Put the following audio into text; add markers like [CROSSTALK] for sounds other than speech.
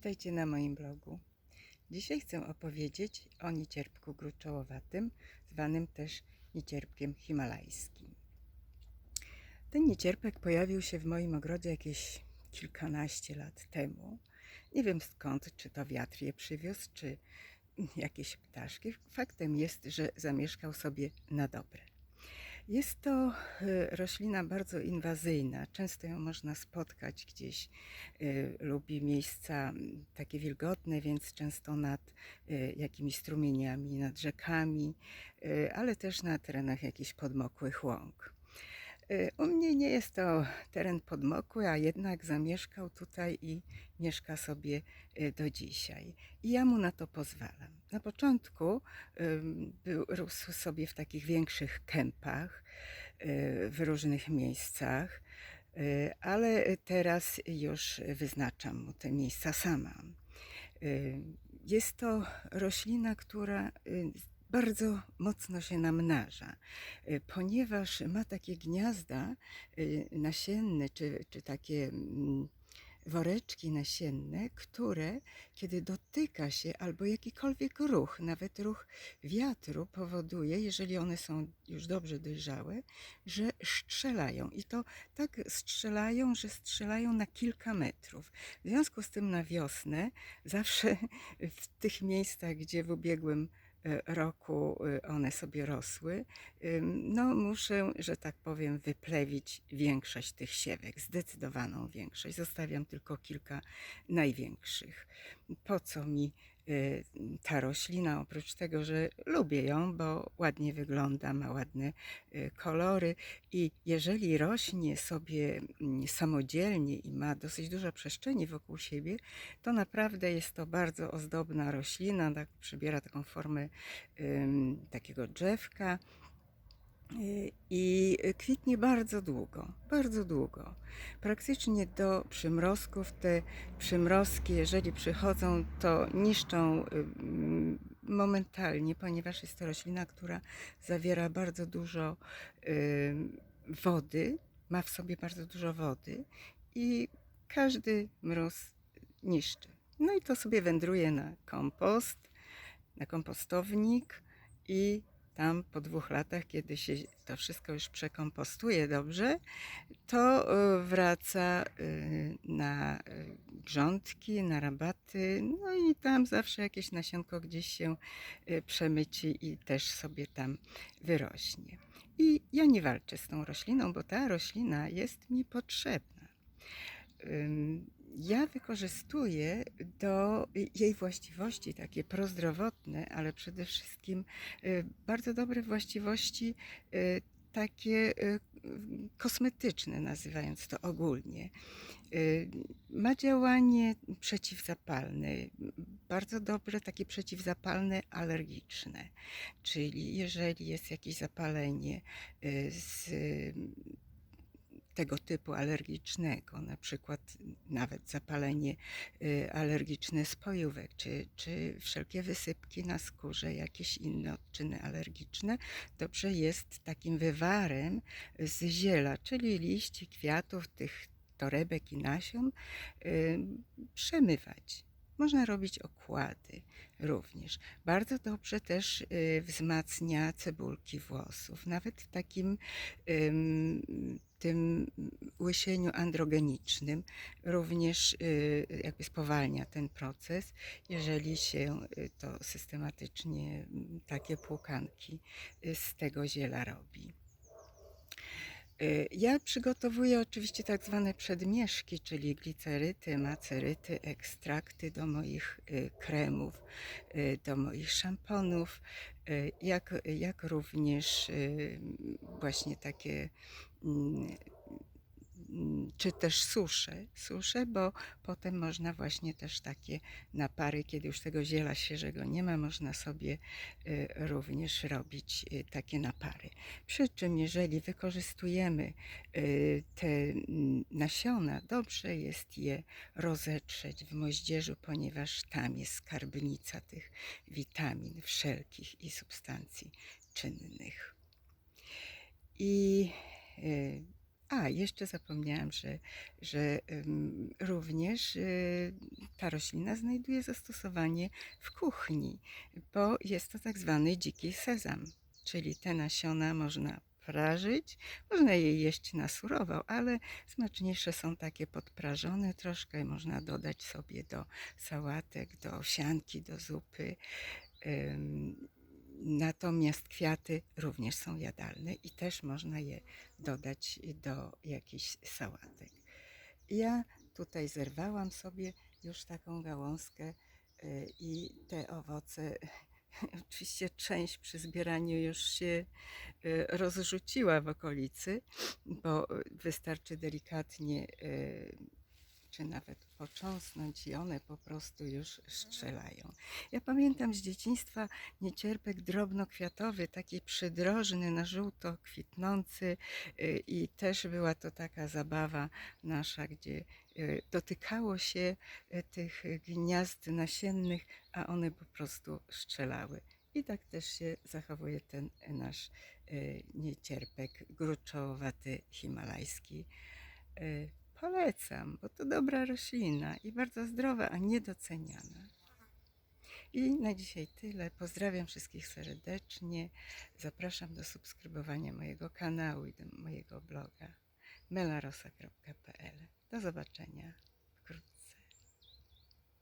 Witajcie na moim blogu. Dzisiaj chcę opowiedzieć o niecierpku gruczołowatym, zwanym też niecierpkiem himalajskim. Ten niecierpek pojawił się w moim ogrodzie jakieś kilkanaście lat temu. Nie wiem skąd, czy to wiatr je przywiózł, czy jakieś ptaszki. Faktem jest, że zamieszkał sobie na dobre. Jest to y, roślina bardzo inwazyjna. Często ją można spotkać gdzieś. y, Lubi miejsca takie wilgotne, więc często nad y, jakimiś strumieniami, nad rzekami, ale też na terenach jakichś podmokłych łąk. U mnie nie jest to teren podmokły, a jednak zamieszkał tutaj i mieszka sobie do dzisiaj. I ja mu na to pozwalam. Na początku był, rósł sobie w takich większych kępach y, w różnych miejscach, y, ale teraz już wyznaczam mu te miejsca sama. Y, Jest to roślina, która y, bardzo mocno się namnaża, ponieważ ma takie gniazda y, nasienne, czy, czy takie mm, woreczki nasienne, które kiedy dotyka się albo jakikolwiek ruch, nawet ruch wiatru powoduje, jeżeli one są już dobrze dojrzałe, że strzelają. I to tak strzelają, że strzelają na kilka metrów. W związku z tym na wiosnę zawsze w tych miejscach, gdzie w ubiegłym roku e, one sobie rosły, no muszę, że tak powiem, wyplewić większość tych siewek, zdecydowaną większość. Zostawiam tylko kilka największych. Po co mi ta roślina, oprócz tego, że lubię ją, bo ładnie wygląda, ma ładne y, kolory i jeżeli rośnie sobie mm, samodzielnie i ma dosyć dużo przestrzeni wokół siebie, to naprawdę jest to bardzo ozdobna roślina, tak, przybiera taką formę takiego drzewka. Y, I kwitnie bardzo długo, bardzo długo. Praktycznie do przymrozków. Te przymrozki, jeżeli przychodzą, to niszczą ym, momentalnie, ponieważ jest to roślina, która zawiera bardzo dużo ym, wody, ma w sobie bardzo dużo wody i każdy mróz niszczy. No i to sobie wędruje na kompost, na kompostownik i tam po dwóch latach, kiedy się to wszystko już przekompostuje dobrze, to y, wraca y, na y, grządki, na rabaty, no i tam zawsze jakieś nasionko gdzieś się przemyci i też sobie tam wyrośnie. I ja nie walczę z tą rośliną, bo ta roślina jest mi potrzebna. Ja wykorzystuję do jej właściwości takie prozdrowotne, ale przede wszystkim y, bardzo dobre właściwości y, takie y, kosmetyczne, nazywając to ogólnie. Ma działanie przeciwzapalne, bardzo dobre takie przeciwzapalne alergiczne, czyli jeżeli jest jakieś zapalenie z tego typu alergicznego, na przykład nawet zapalenie y, alergiczne spojówek, czy, czy wszelkie wysypki na skórze, jakieś inne odczyny alergiczne, dobrze jest takim wywarem z ziela, czyli liści, kwiatów, tych torebek i nasion, y, przemywać. Można robić okłady również. Bardzo dobrze też y, wzmacnia cebulki włosów, nawet w takim ym, tym łysieniu androgenicznym również y, jakby spowalnia ten proces, jeżeli się y, to systematycznie takie płukanki z tego ziela robi. Y, Ja przygotowuję oczywiście tak zwane przedmieszki, czyli gliceryty, maceryty, ekstrakty do moich y, kremów, y, do moich szamponów, jak, jak również właśnie takie mm, czy też suszę, suszę, bo potem można właśnie też takie napary, kiedy już tego ziela świeżego nie ma, można sobie y, również robić y, takie napary. Przy czym jeżeli wykorzystujemy y, te mm, nasiona, dobrze jest je rozetrzeć w moździerzu, ponieważ tam jest skarbnica tych witamin wszelkich i substancji czynnych. I A, jeszcze zapomniałam, że, że również y, ta roślina znajduje zastosowanie w kuchni, bo jest to tak zwany dziki sezam, czyli te nasiona można prażyć, można je jeść na surowo, ale smaczniejsze są takie podprażone troszkę, można dodać sobie do sałatek, do owsianki, do zupy. Natomiast kwiaty również są jadalne i też można je dodać do jakichś sałatek. Ja tutaj zerwałam sobie już taką gałązkę y, i te owoce, [LAUGHS] oczywiście część przy zbieraniu już się y, rozrzuciła w okolicy, bo y, wystarczy delikatnie czy nawet począsnąć i one po prostu już strzelają. Ja pamiętam z dzieciństwa niecierpek drobnokwiatowy, taki przydrożny, na żółto kwitnący y, i też była to taka zabawa nasza, gdzie y, dotykało się y, tych gniazd nasiennych, a one po prostu strzelały. I tak też się zachowuje ten nasz niecierpek gruczołowaty himalajski. Polecam, bo to dobra roślina i bardzo zdrowa, a niedoceniana. I na dzisiaj tyle. Pozdrawiam wszystkich serdecznie. Zapraszam do subskrybowania mojego kanału i do mojego bloga melarosa.pl. Do zobaczenia.